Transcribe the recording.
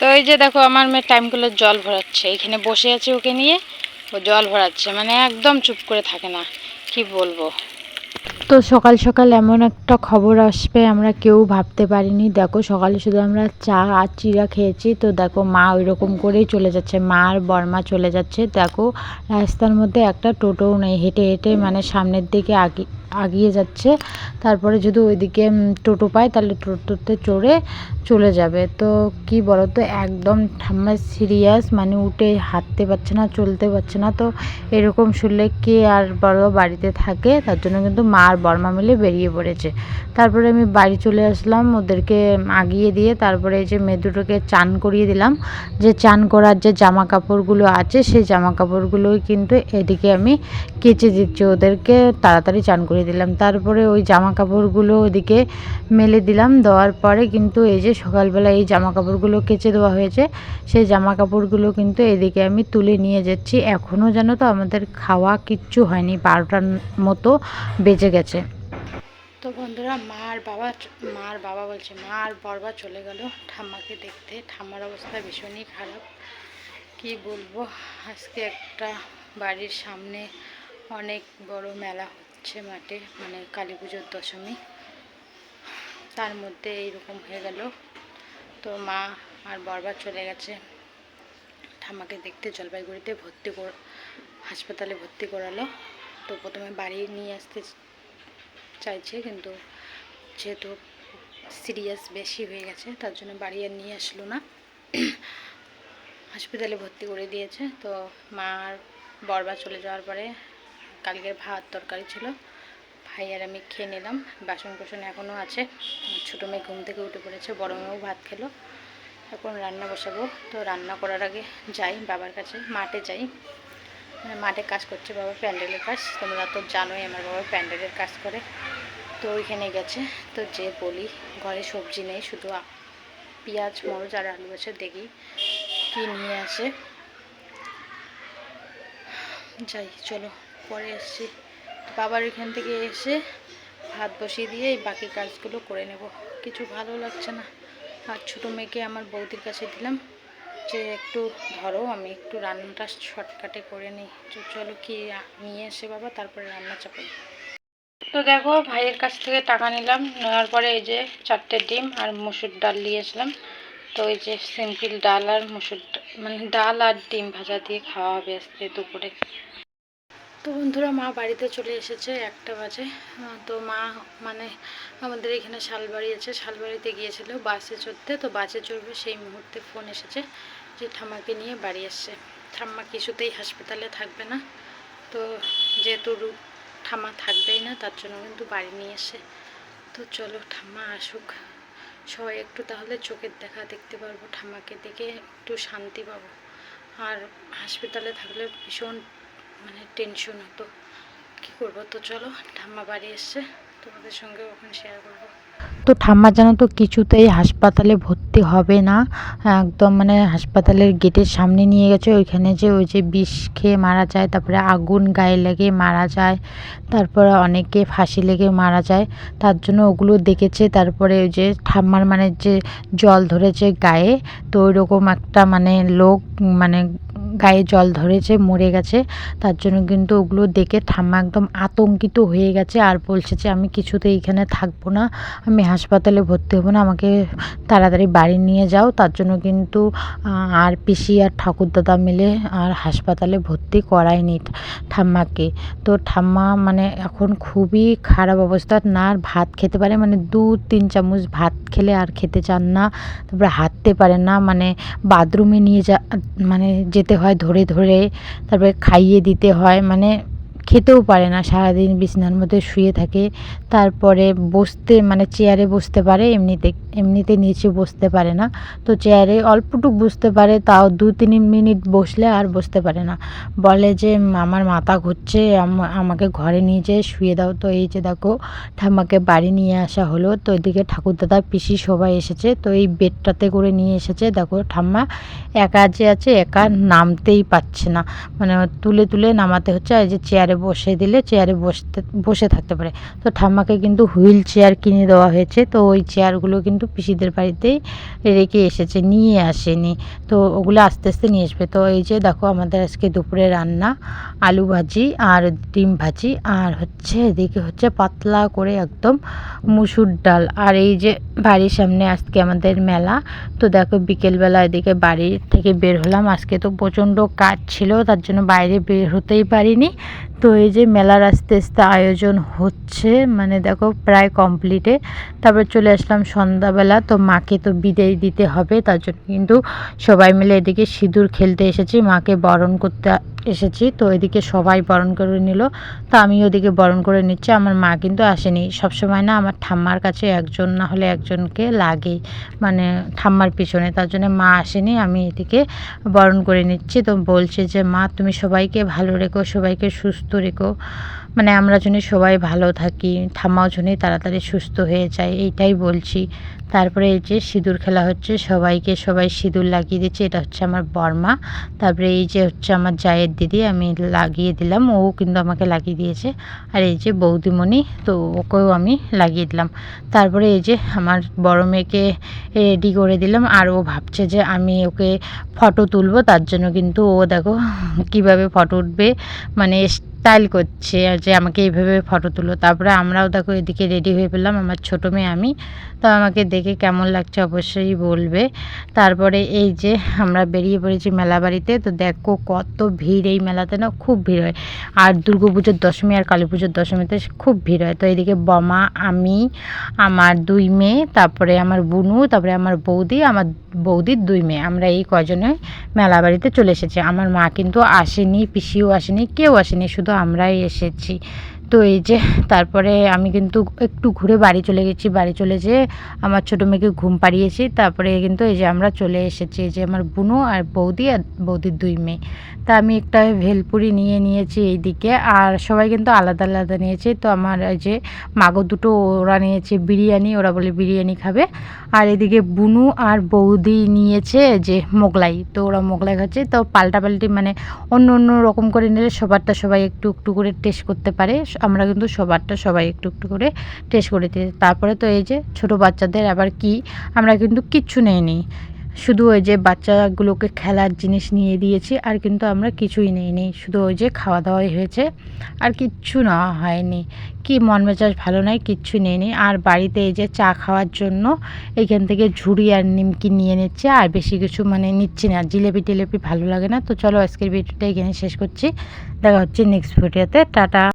তো এই যে দেখো, আমার মেয়ে টাইমগুলো জল ভরাচ্ছে। এখানে বসে আছে ওকে নিয়ে, ও জল ভরাচ্ছে। মানে একদম চুপ করে থাকে না। কি বলব? তো সকাল সকাল এমন একটা খবর আসবে, আমরা কেউ ভাবতে পারিনি। দেখো, সকালে শুধু আমরা চা আর চিরা খেয়েছি। তো দেখো, মা ওই রকম করেই চলে যাচ্ছে। মা আর বর্মা চলে যাচ্ছে। দেখো, রাস্তার মধ্যে একটা টোটোও নেই। হেঁটে হেঁটে মানে সামনের দিকে আগি আগিয়ে যাচ্ছে। তারপরে যদি ওইদিকে টোটো পায়, তাহলে টোটোতে চড়ে চলে যাবে। তো কি বলো তো একদম ঠাম্মা সিরিয়াস মানে উঠে হাঁটতে পারছে না, চলতে পারছে না। তো এরকম শুনলে কে আর বড় বাড়িতে থাকে? তার জন্য কিন্তু মা আর বর্মা মিলে বেরিয়ে পড়েছে। তারপরে আমি বাড়ি চলে আসলাম, ওদেরকে আগিয়ে দিয়ে তারপরে এই যে মেয়ে দুটোকে চান করিয়ে দিলাম। যে চান করার যে জামা কাপড়গুলো আছে, সেই জামা কাপড়গুলোই কিন্তু এদিকে আমি কেচে দিচ্ছি। ওদেরকে তাড়াতাড়ি চান করিয়ে দিলাম। তারপরে ওই জামা কাপড়গুলো ওদিকে মেলে দিলাম। দেওয়ার পরে কিন্তু এই যে সকালবেলা এই জামা কাপড়গুলো কেচে দেওয়া হয়েছে, সেই জামা কাপড়গুলো কিন্তু এদিকে আমি তুলে নিয়ে যাচ্ছি। এখনও জানো তো আমাদের খাওয়া কিচ্ছু হয়নি, বারোটার মতো বেজে গেছে। তো বন্ধুরা, মা আর বাবা মা আর বাবা বলছে, মা আর বরবা চলে গেল। ঠাম্মাকে দেখতে, ঠাম্মার অবস্থা ভীষণই খারাপ। কি বলব, আজকে একটা বাড়ির সামনে অনেক বড় মেলা হচ্ছে মাঠে মানে কালী পুজোর দশমী। তার মধ্যে এইরকম হয়ে গেল। তো মা আর বরবা চলে গেছে। ঠাম্মাকে দেখতে জলপাইগুড়িতে ভর্তি কর, হাসপাতালে ভর্তি করালো। তো প্রথমে বাড়ি নিয়ে আসতে চাইছে, কিন্তু যেহেতু সিরিয়াস বেশি হয়ে গেছে, তার জন্য বাড়ি আর নিয়ে আসলো না। হসপিটালে ভর্তি করে দিয়েছে। তো মা আর বরবা চলে যাওয়ার পরে কালকের ভাত তরকারি ছিল। ভাই আর আমি খেয়ে নিলাম। বাসন কোসন এখনও আছে। ছোটো মেয়ে ঘুম থেকে উঠে পড়েছে, বড় মেয়েও ভাত খেলো। এখন রান্না বসাবো। তো রান্না করার আগে যাই বাবার কাছে, মাঠে যাই। মানে মাঠে কাজ করছে বাবা প্যান্ডেলের কাজ। তোমরা তো জানোই আমার বাবা প্যান্ডেলের কাজ করে। তো ওইখানে গেছে। তো যে বলি, ঘরে সবজি নেই, শুধু পেঁয়াজ, মরচ আর আলু আছে। দেখি কি নিয়ে আসে। যাই, চলো। পরে এসছি। বাবার এখান থেকে এসে ভাত বসিয়ে দিয়ে এই বাকি কাজগুলো করে নেব। কিছু ভালো লাগছে না। আর ছোটো মেয়েকে আমার বৌদির কাছে দিলাম যে, একটু ধরো, আমি একটু রান্নাটা শর্টকাটে করে নিই। চলো কি নিয়ে এসে বাবা, তারপরে রান্না চাপাই তো দেখো, ভাইয়ের কাছ থেকে টাকা নিলাম। নেওয়ার পরে এই যে চারটে ডিম আর মুসুর ডাল নিয়ে আসলাম তো এই যে সিম্পল ডাল আর মুসুর মানে ডাল আর ডিম ভাজা দিয়ে খাওয়া হবে আজকে দুপুরে। তো বন্ধুরা মা বাড়িতে চলে এসেছে একটা বাজে। তো মা মানে আমাদের এখানে শালবাড়ি আছে। শালবাড়িতে গিয়েছিল বাসে চড়তে। তো বাসে চড়বে সেই মুহূর্তে ফোন এসেছে যে ঠাম্মাকে নিয়ে বাড়ি এসছে ঠাম্মা কিছুতেই হাসপাতালে থাকবে না। তো যেহেতু ঠাম্মা থাকবেই না, তার জন্য কিন্তু বাড়ি নিয়ে এসে। তো চলো ঠাম্মা আসুক। সবাই একটু তাহলে চোখের দেখা দেখতে পারব। ঠাম্মাকে দেখে একটু শান্তি পাবো। আর হাসপাতালে থাকলে ভীষণ মানে টেনশন হতো। কী করব? তো চলো, ঠাম্মা বাড়ি এসছে, তোমাদের সঙ্গে ওখানে শেয়ার করব। তো ঠাম্মা জানো তো কিছুতেই হাসপাতালে ভর্তি হবে না, একদম মানে হাসপাতালের গেটের সামনে নিয়ে গেছে, ওইখানে যে ওই যে বিষ খেয়ে মারা যায়, তারপরে আগুন গায়ে লেগে মারা যায়, তারপরে অনেকে ফাঁসি লেগে মারা যায়, তার জন্য ওগুলো দেখেছে, তারপরে ওই যে ঠাম্মার মানে যে জল ধরেছে গায়ে, তো ওই রকম একটা মানে লোক মানে গায়ে জল ধরেছে, মরে গেছে। তার জন্য কিন্তু ওগুলো দেখে ঠাম্মা একদম আতঙ্কিত হয়ে গেছে আর বলছে যে, আমি কিছুতে এইখানে থাকব না। আমি হাসপাতালে ভর্তি হব না। আমাকে তাড়াতাড়ি বাড়ি নিয়ে যাও। তার জন্য কিন্তু আর পিসি আর ঠাকুরদাদা মিলে আর হাসপাতালে ভর্তি করায়নি ঠাম্মাকে। তো ঠাম্মা মানে এখন খুবই খারাপ অবস্থা। না আর ভাত খেতে পারে মানে দু, তিন চামচ ভাত খেলে আর খেতে চান না। তারপরে হাঁটতে পারে না। মানে বাথরুমে নিয়ে যা মানে যেতে হয় ধরে ধরে তারপরে খাইয়ে দিতে হয় মানে খেতেও পারে না, সারাদিন বিছানার মধ্যে শুয়ে থাকে, তারপরে বসতে মানে চেয়ারে বসতে পারে, এমনিতে এমনিতে নিচে বসতে পারে না। তো চেয়ারে অল্পটুক বসতে পারে, তাও দু তিন মিনিট বসলে আর বসতে পারে না। বলে যে, আমার মাথা ঘুরছে, আম- আমাকে ঘরে নিয়ে যেয়ে শুয়ে দাও। তো এই যে দেখো, ঠাম্মাকে বাড়ি নিয়ে আসা হলো। তো এদিকে ঠাকুরদাদা পিসি সবাই এসেছে। তো এই বেডটাতে করে নিয়ে এসেছে। দেখো, ঠাম্মা একা যে আছে, একা নামতেই পারছে না। মানে তুলে তুলে নামাতে হচ্ছে। আর যে চেয়ারে চেয়ারে বসে দিলে চেয়ারে বসতে, বসে থাকতে পারে। তো ঠাম্মাকে কিন্তু হুইল চেয়ার কিনে দেওয়া হয়েছে। তো ওই চেয়ারগুলো কিন্তু পিসিদের বাড়িতেই রেখে এসেছে, নিয়ে আসেনি। তো ওগুলো আস্তে আস্তে নিয়ে আসবে। তো এই যে দেখো আমাদের আজকে দুপুরে রান্না, আলু ভাজি আর ডিম ভাজি। আর হচ্ছে এদিকে হচ্ছে পাতলা করে একদম মুসুর ডাল। আর এই যে বাড়ির সামনে আজকে আমাদের মেলা, তো দেখো বিকেলবেলা এদিকে বাড়ি থেকে বের হলাম। আজকে তো প্রচণ্ড কাজ ছিল, তার জন্য বাইরে বের হতেই পারিনি। তো এই যে মেলার আস্তে আস্তে আয়োজন হচ্ছে মানে দেখো প্রায় কমপ্লিটে তারপর চলে আসলাম সন্ধ্যাবেলা, তো মাকে তো বিদায় দিতে হবে, তার জন্য কিন্তু সবাই মিলে এদিকে সিঁদুর খেলতে এসেছি। মাকে বরণ করতে এসেছি, তো এদিকে সবাই বরণ করে নিল। তো আমি ওদিকে বরণ করে নিচ্ছি, আমার মা কিন্তু আসেনি। সবসময় না আমার ঠাম্মার কাছে একজন না হলে একজনকে লাগে মানে ঠাম্মার পিছনে। তার জন্য মা আসেনি, আমি এদিকে বরণ করে নিচ্ছি। তো বলছে যে, মা, তুমি সবাইকে ভালো রেখো, সবাইকে সুস্থ রেখো। মানে আমরা জন্য সবাই ভালো থাকি, ঠাম্মাও জন্যই তাড়াতাড়ি সুস্থ হয়ে যায়, এইটাই বলছি। তারপরে এই যে সিঁদুর খেলা হচ্ছে, সবাইকে সবাই সিঁদুর লাগিয়ে দিচ্ছে, এটা হচ্ছে আমার বর্মা। তারপরে এই যে হচ্ছে আমার জায়ের দিদি, আমি লাগিয়ে দিলাম, ও কিন্তু আমাকে লাগিয়ে দিয়েছে। আর এই যে বৌদিমণি, তো ওকেও আমি লাগিয়ে দিলাম। তারপরে এই যে আমার বড় মেয়েকে রেডি করে দিলাম, আর ও ভাবছে যে আমি ওকে ফটো তুলবো, তার জন্য কিন্তু ও দেখো কীভাবে ফটো উঠবে মানে স্টাইল করছে যে আমাকে এইভাবে ফটো তুলো। তারপরে আমরাও দেখো এদিকে রেডি হয়ে পেলাম, আমার ছোটো মেয়ে আমি। তো আমাকে দেখে কেমন লাগছে অবশ্যই বলবে। তারপরে এই যে আমরা বেরিয়ে পড়েছি মেলা বাড়িতে, তো দেখো কত ভিড় এই মেলাতে না, খুব ভিড় হয়। আর দুর্গা পুজোর দশমী আর কালী পুজোর দশমীতে খুব ভিড় হয়। তো এদিকে বমা, আমি, আমার দুই মেয়ে, তারপরে আমার বুনু, তারপরে আমার বৌদি, আমার বৌদির দুই মেয়ে। আমরা এই কজনে মেলা বাড়িতে চলে এসেছি। আমার মা কিন্তু আসেনি, পিসিও আসেনি, কেউ আসেনি, শুধু আমরাই এসেছি। তো এই যে, তারপরে আমি কিন্তু একটু ঘুরে বাড়ি চলে গেছি। বাড়ি চলে যেয়ে আমার ছোটো মেয়েকে ঘুম পাড়িয়েছি। তারপরে কিন্তু এই যে আমরা চলে এসেছি, এই যে আমার বুনো আর বৌদি আর বৌদির দুই মেয়ে। তা আমি একটা ভেলপুরি নিয়ে নিয়েছি এইদিকে আর সবাই কিন্তু আলাদা আলাদা নিয়েছে। তো আমার এই যে মাগো দুটো ওরা নিয়েছে, বিরিয়ানি, ওরা বলে বিরিয়ানি খাবে। আর এদিকে বুনু আর বৌদি নিয়েছে যে মোগলাই। তো ওরা মোগলাই খাচ্ছে। তো পাল্টাপাল্টি মানে অন্য অন্য রকম করে নিলে সবারটা সবাই একটু একটু করে টেস্ট করতে পারে। আমরা কিন্তু সবারটা সবাই একটু একটু করে টেস্ট করে দিই তারপরে তো এই যে ছোট বাচ্চাদের আবার কি, আমরা কিন্তু কিচ্ছু নেইনি। শুধু ওই যে বাচ্চাগুলোকে খেলার জিনিস নিয়ে দিয়েছি আর কিন্তু আমরা কিছুই নিইনি। শুধু ওই যে খাওয়া দাওয়াই হয়েছে আর কিচ্ছু নেওয়া হয়নি। কি মন মেজাজ ভালো নয় কিচ্ছু নেইনি। আর বাড়িতে এই যে চা খাওয়ার জন্য এইখান থেকে ঝুড়ি আর নিমকি নিয়ে নিচ্ছে। আর বেশি কিছু মানে নিচ্ছি না। জিলেপি টিলেপি ভালো লাগে না। তো চলো আজকের ভিডিওটা এখানে শেষ করছি। দেখা হচ্ছে নেক্সট ভিডিওতে টাটা।